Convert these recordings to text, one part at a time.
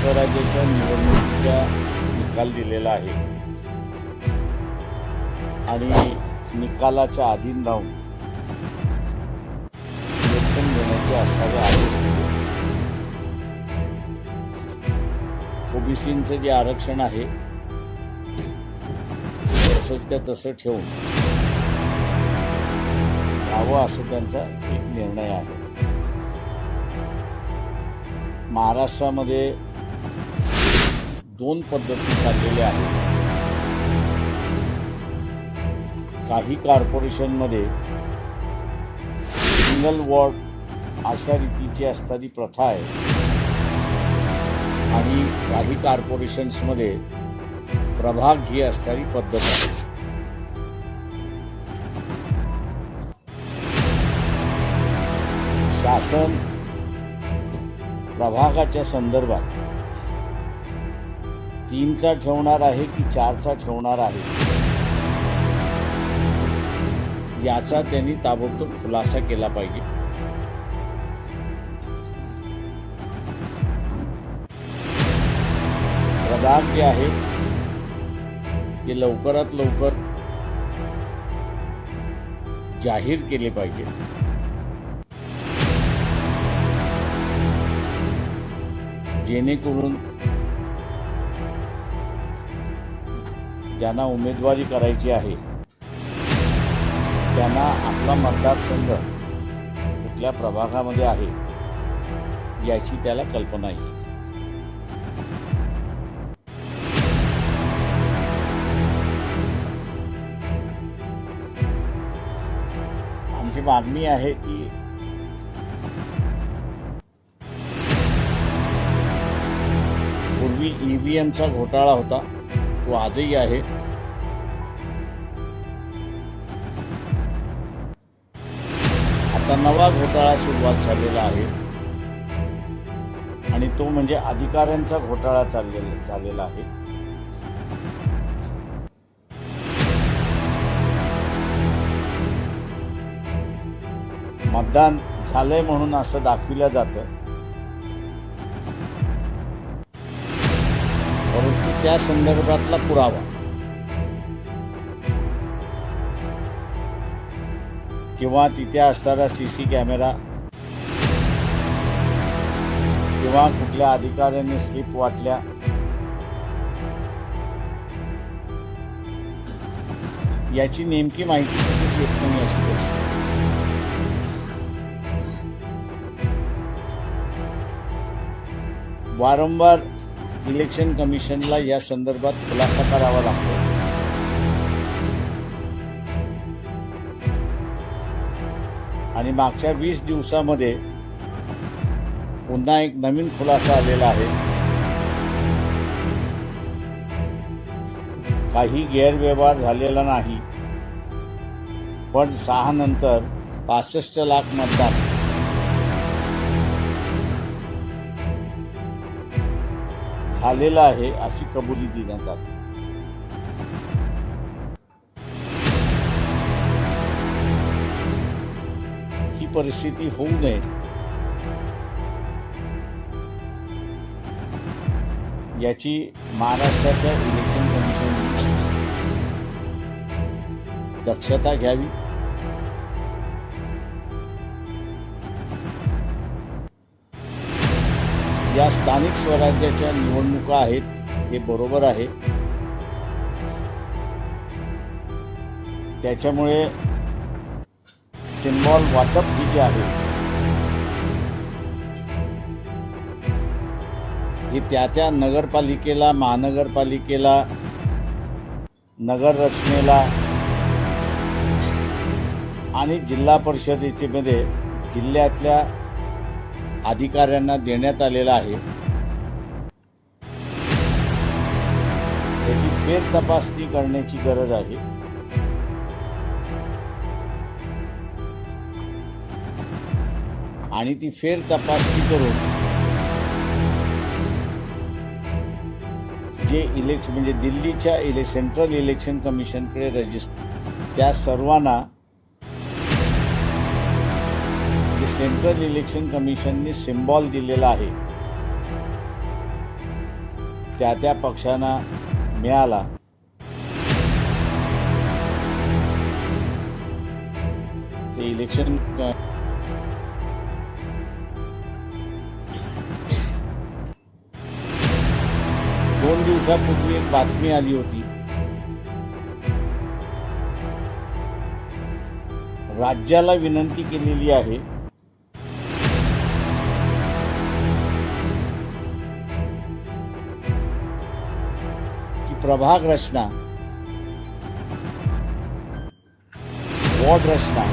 स्वराज्याच्या निवडणुकीचा निकाल दिलेला आहे. आणि निकालाच्या अधीन राहून इलेक्शन घेण्याचे असावे आदेश दिले. ओबीसींचं जे आरक्षण आहे तसंच त्या तसं ठेवून हवं असं त्यांचा एक निर्णय आहे. महाराष्ट्रामध्ये दोन पद्धती चाललेल्या आहेत. काही कॉर्पोरेशनमध्ये सिंगल वॉर्ड अशा रीतीची असणारी प्रथा आहे. आणि काही कॉर्पोरेशन्समध्ये प्रभाग ही असणारी पद्धत आहे. शासन प्रभागाच्या संदर्भात तीनचा ठेवणार आहे की चारचा ठेवणार आहे? याचा त्यांनी ताबडतोब खुलासा केला पाहिजे. प्रधान जे आहे ते लवकरात लवकर जाहीर केले पाहिजे. जेणेकरून ज्यांना उमेदवारी करायची आहे त्यांना आपला मतदारसंघ कुठल्या प्रभागामध्ये आहे याची त्याला कल्पना येईल. आमची मागणी आहे की पूर्वी ईव्हीएमचा घोटाळा होता. तो आजही आहे. आता नवा घोटाळा सुरुवात झालेला आहे. आणि तो म्हणजे अधिकाऱ्यांचा घोटाळा चाललेला झालेला आहे. मतदान झालंय म्हणून असं दाखविलं जातं. त्या संदर्भातला पुरावा. किंवा तिथे असणारा सी सी कॅमेरा. किंवा कुठल्या अधिकाऱ्यांनी स्लिप वाटल्या. याची नेमकी माहिती म्हणजे येत नाही अशी परिस्थिती वारंवार इलेक्शन कमिशनला या संदर्भात खुलासा करावा लागतो. आणि मागच्या वीस दिवसामध्ये पुन्हा एक नवीन खुलासा आलेला आहे. काही गैरव्यवहार झालेला नाही. पण सहा नंतर पासष्ट लाख मतदान झालेला आहे अशी कबुली देण्यात आली. ही परिस्थिती होऊ नये. याची महाराष्ट्राच्या इलेक्शन कमिशन दक्षता घ्यावी. ज्या स्थानिक स्वराज्याच्या निवडणुका आहेत हे बरोबर आहे. त्याच्यामुळे सिम्बॉल वाटप ही जी आहे ही त्या त्या नगरपालिकेला महानगरपालिकेला नगर रचनेला आणि जिल्हा परिषदेचे मध्ये जिल्ह्यातल्या अधिकाऱ्यांना देण्यात आलेला आहे. त्याची फेर तपासणी करण्याची गरज आहे. आणि ती फेर तपासणी करून जे इलेक्शन म्हणजे दिल्लीच्या इले सेंट्रल इलेक्शन कमिशनकडे रजिस्टर त्या सर्वांना सेंट्रल इलेक्शन कमिशनने सिम्बॉल दिलेला आहे. त्या त्या पक्षांना मिळाला. ते इलेक्शन दोन दिवसापूर्वी एक बातमी आली होती. राज्याला विनंती केलेली आहे प्रभाग रचना. वॉर्ड रचना.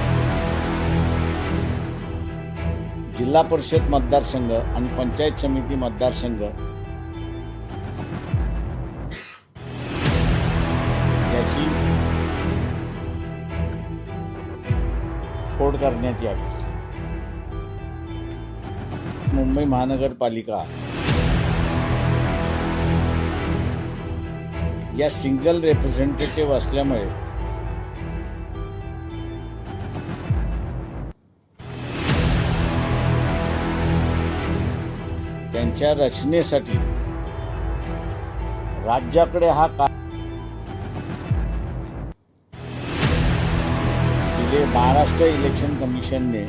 जिल्हा परिषद मतदारसंघ आणि पंचायत समिती मतदारसंघ. याची फोड करण्यात यावी. मुंबई महानगरपालिका. या सिंगल रिप्रेझेंटेटिव्ह असल्यामुळे. त्यांच्या रचनेसाठी राज्याकडे हा का महाराष्ट्र इलेक्शन कमिशनने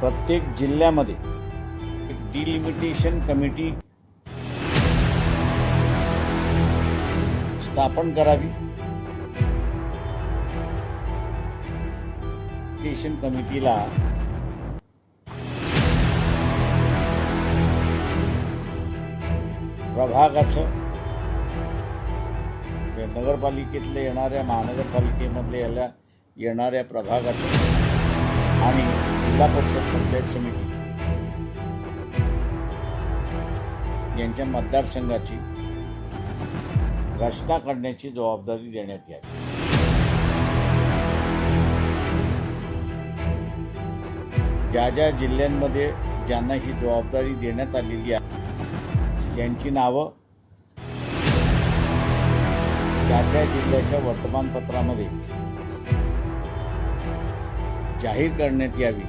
प्रत्येक जिल्ह्यामध्ये एक डिलिमिटेशन कमिटी स्थापन करावी. स्टेशन कमिटीला प्रभागाचं. नगरपालिकेतले येणाऱ्या महानगरपालिकेमधले याला येणाऱ्या प्रभागाचं. आणि जिल्हा परिषद पंचायत समिती. यांच्या मतदारसंघाची. रचना करण्याची जबाबदारी देण्यात यावी. ज्या ज्या जिल्ह्यांमध्ये ज्यांना ही जबाबदारी देण्यात आलेली आहे त्यांची नावं त्या त्या जिल्ह्याच्या वर्तमानपत्रामध्ये जाहीर करण्यात यावी.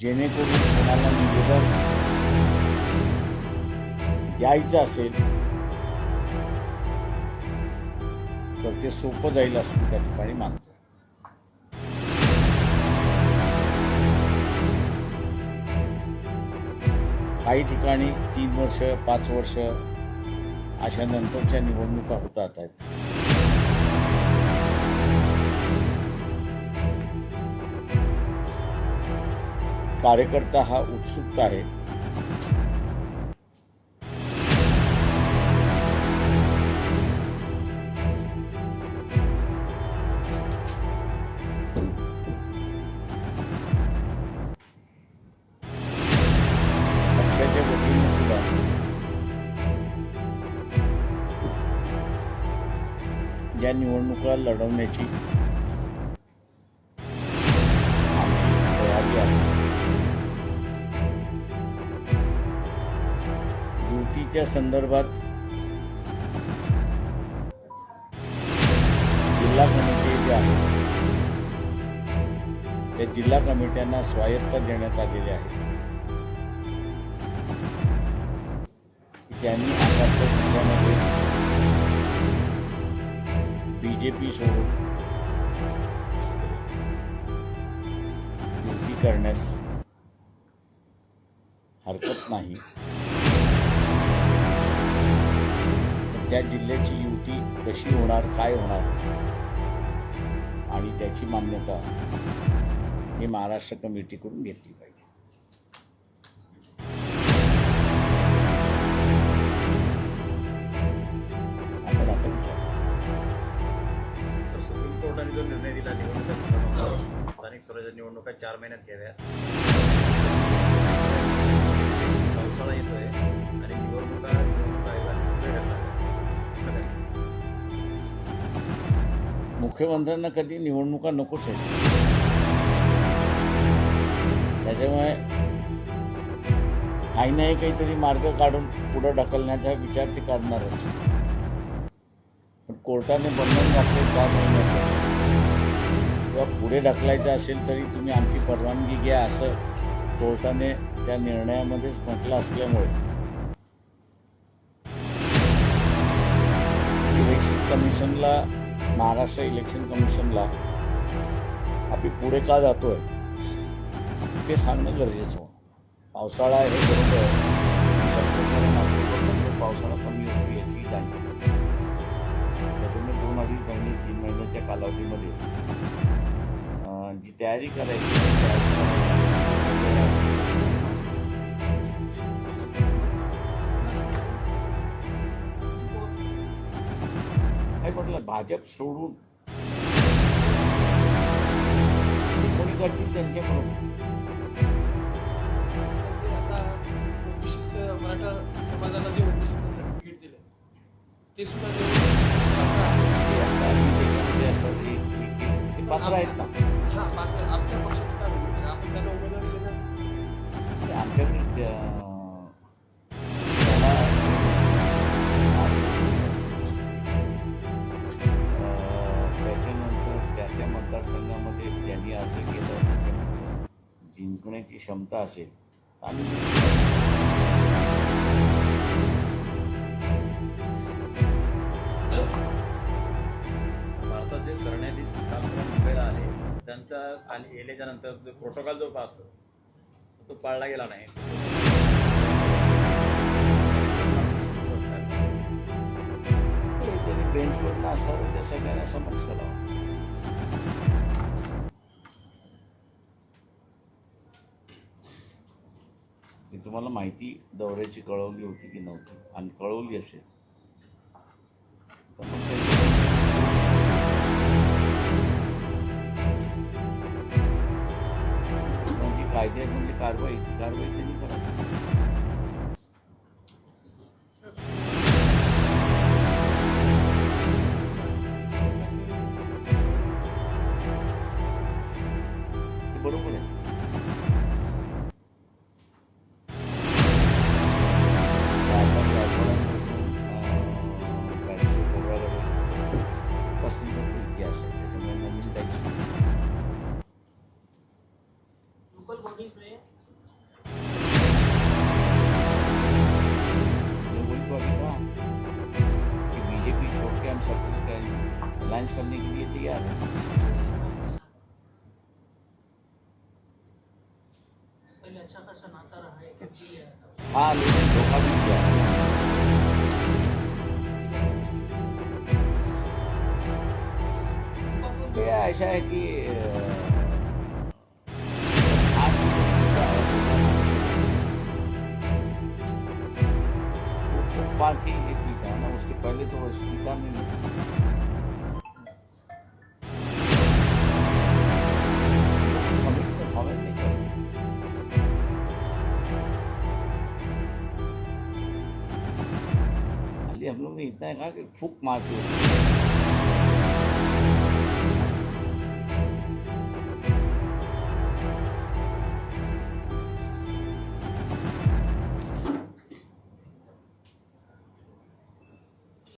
जेणेकरून कोणाला निवेदन यायचं असेल तर ते सोपं जाईल असं त्या ठिकाणी मानतो काही ठिकाणी तीन वर्ष पाच वर्ष अशा नंतरच्या निवडणुका होतात आहेत. कार्यकर्ता हा उत्सुक आहे. या निवडणुका लढवण्याची. तयारी आहे. युतीच्या संदर्भात जिल्हा कमिटी जे आहे त्या जिल्हा कमिट्यांना स्वायत्त देण्यात आलेली आहे. त्यांनी आपापल्या जिल्ह्यामध्ये जे पी सोडून युती करण्यास हरकत नाही. त्या जिल्ह्याची युती कशी होणार काय होणार आणि त्याची मान्यता ही महाराष्ट्र कमिटीकडून घेतली पाहिजे. कोर्टाने जो निर्णय दिला निवडणुका संदर्भात स्थानिक स्वराज्य निवडणुका चार महिन्यात घ्याव्या पावसाळा येतोय आणि निवडणुका निवडणूक आयोगाने मुख्यमंत्र्यांना कधी निवडणुका नकोच आहेत. त्याच्यामुळे काही नाही काहीतरी मार्ग काढून पुढं ढकलण्याचा विचार ते करणारच. पण कोर्टाने बंधन घातले चार महिन्याचं. किंवा पुढे ढकलायचं असेल तरी तुम्ही आमची परवानगी घ्या असं कोर्टाने त्या निर्णयामध्येच म्हटलं असल्यामुळे. इलेक्शन कमिशनला महाराष्ट्र इलेक्शन कमिशनला आम्ही पुढे का जातोय ते सांगणं गरजेचं पावसाळा हे बरोबर पावसाळा कमी होतो याची जाणीव. त्याच्यामुळे दोन अडीच महिने तीन महिन्याच्या कालावधीमध्ये अं, जी तयारी करायची म्हटलं? भाजप सोडून. कोणी करतील ओबीसीचं मराठा समाजाला जे ओबीसीचं सर्टिफिकेट दिलं ते सुद्धा पात्र आहेत ना हा पात्र आपल्या पक्षाचं काय उमेदवार आहे? आपण त्यांना उमेदवार दिला ते आमच्याकडे ज्या- त्याला अं, त्याच्यानंतर त्या त्या मतदारसंघामध्ये ज्यांनी अर्ज केला त्याच्यामध्ये जिंकण्याची क्षमता असेल तर आम्ही त्यांचा आणि येल्याच्या नंतर जो प्रोटोकॉल जो असतो तो पाळला गेला नाही. बेंचवर असतात त्या सगळ्यांना समज करावं ती तुम्हाला माहिती दौऱ्याची कळवली होती की नव्हती. आणि कळवली असेल. तर मग त्याची- म्हणजे कायदे म्हणजे कारवाई ती कारवाई त्यांनी करावी है कि है हाँ लेकिन धोखा भी किया है तो यह ऐसा है कि अ, आज भी जो पीता है, पीता है। वो फुटपाथ के लिए पीता है ना उसके पहले तो वैसे पीता नहीं Denkler Flugmarke.